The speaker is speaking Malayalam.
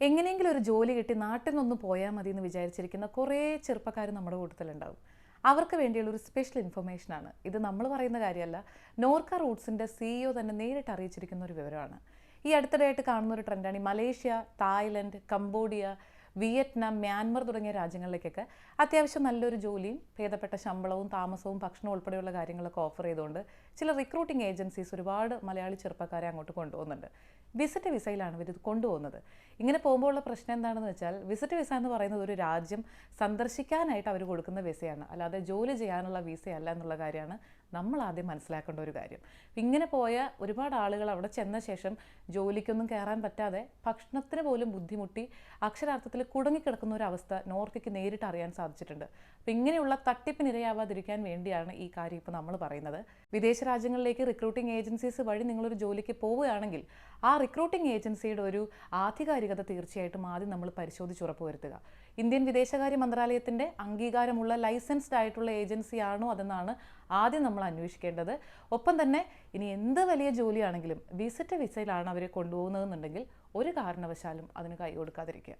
എങ്ങനെയെങ്കിലും ഒരു ജോലി കിട്ടി നാട്ടിൽ നിന്നൊന്ന് പോയാൽ മതി എന്ന് വിചാരിച്ചിരിക്കുന്ന കുറേ ചെറുപ്പക്കാർ നമ്മുടെ കൂട്ടത്തിലുണ്ടാവും. അവർക്ക് വേണ്ടിയുള്ള ഒരു സ്പെഷ്യൽ ഇൻഫർമേഷനാണ് ഇത് നമ്മൾ പറയുന്ന കാര്യമല്ല. നോർക്ക റൂട്ട്സിന്റെ സിഇഒ തന്നെ നേരിട്ട് അറിയിച്ചിരിക്കുന്ന ഒരു വിവരമാണ്. ഈ അടുത്തിടെയായിട്ട് കാണുന്ന ഒരു ട്രെൻഡാണ് ഈ Malaysia Thailand Cambodia Vietnam Myanmar തുടങ്ങിയ രാജ്യങ്ങളിലേക്കൊക്കെ അത്യാവശ്യം നല്ലൊരു ജോലിയും ഭേദപ്പെട്ട ശമ്പളവും താമസവും ഭക്ഷണവും ഉൾപ്പെടെയുള്ള കാര്യങ്ങളൊക്കെ ഓഫർ ചെയ്തുകൊണ്ട് ചില റിക്രൂട്ടിംഗ് ഏജൻസീസ് ഒരുപാട് മലയാളി ചെറുപ്പക്കാരെ അങ്ങോട്ട് കൊണ്ടുപോകുന്നുണ്ട്. വിസിറ്റ് വിസയിലാണ് ഇവർ കൊണ്ടുപോകുന്നത്. ഇങ്ങനെ പോകുമ്പോൾ ഉള്ള പ്രശ്നം എന്താണെന്ന് വെച്ചാൽ വിസിറ്റ് വിസ എന്ന് പറയുന്നത് ഒരു രാജ്യം സന്ദർശിക്കാനായിട്ട് അവർ കൊടുക്കുന്ന വിസയാണ് അല്ലാതെ ജോലി ചെയ്യാനുള്ള വിസയല്ല എന്നുള്ള കാര്യമാണ് നമ്മൾ ആദ്യം മനസ്സിലാക്കേണ്ട ഒരു കാര്യം. ഇങ്ങനെ പോയ ഒരുപാട് ആളുകൾ അവിടെ ചെന്ന ശേഷം ജോലിക്കൊന്നും കയറാൻ പറ്റാതെ ഭക്ഷണത്തിന് പോലും ബുദ്ധിമുട്ടി അക്ഷരാർത്ഥത്തിൽ കുടുങ്ങിക്കിടക്കുന്ന ഒരു അവസ്ഥ നോർക്കയ്ക്ക് നേരിട്ട് അറിയാൻ സാധിച്ചിട്ടുണ്ട്. അപ്പം ഇങ്ങനെയുള്ള തട്ടിപ്പിനിരയാവാതിരിക്കാൻ വേണ്ടിയാണ് ഈ കാര്യം ഇപ്പോൾ നമ്മൾ പറയുന്നത്. വിദേശ രാജ്യങ്ങളിലേക്ക് റിക്രൂട്ടിംഗ് ഏജൻസീസ് വഴി നിങ്ങളൊരു ജോലിക്ക് പോവുകയാണെങ്കിൽ ആ റിക്രൂട്ടിംഗ് ഏജൻസിയുടെ ഒരു ആധികാരികത തീർച്ചയായിട്ടും ആദ്യം നമ്മൾ പരിശോധിച്ച് ഉറപ്പുവരുത്തുക. ഇന്ത്യൻ വിദേശകാര്യ മന്ത്രാലയത്തിന്റെ അംഗീകാരമുള്ള ലൈസൻസ്ഡ് ആയിട്ടുള്ള ഏജൻസിയാണോ അതെന്നാണ് ആദ്യം നമ്മൾ അന്വേഷിക്കേണ്ടത്. ഒപ്പം തന്നെ ഇനി എന്ത് വലിയ ജോലിയാണെങ്കിലും വിസിറ്റ് വിസയിലാണ് അവരെ കൊണ്ടുപോകുന്നതെന്നുണ്ടെങ്കിൽ ഒരു കാരണവശാലും അതിന് കൈ കൊടുക്കാതിരിക്കുക.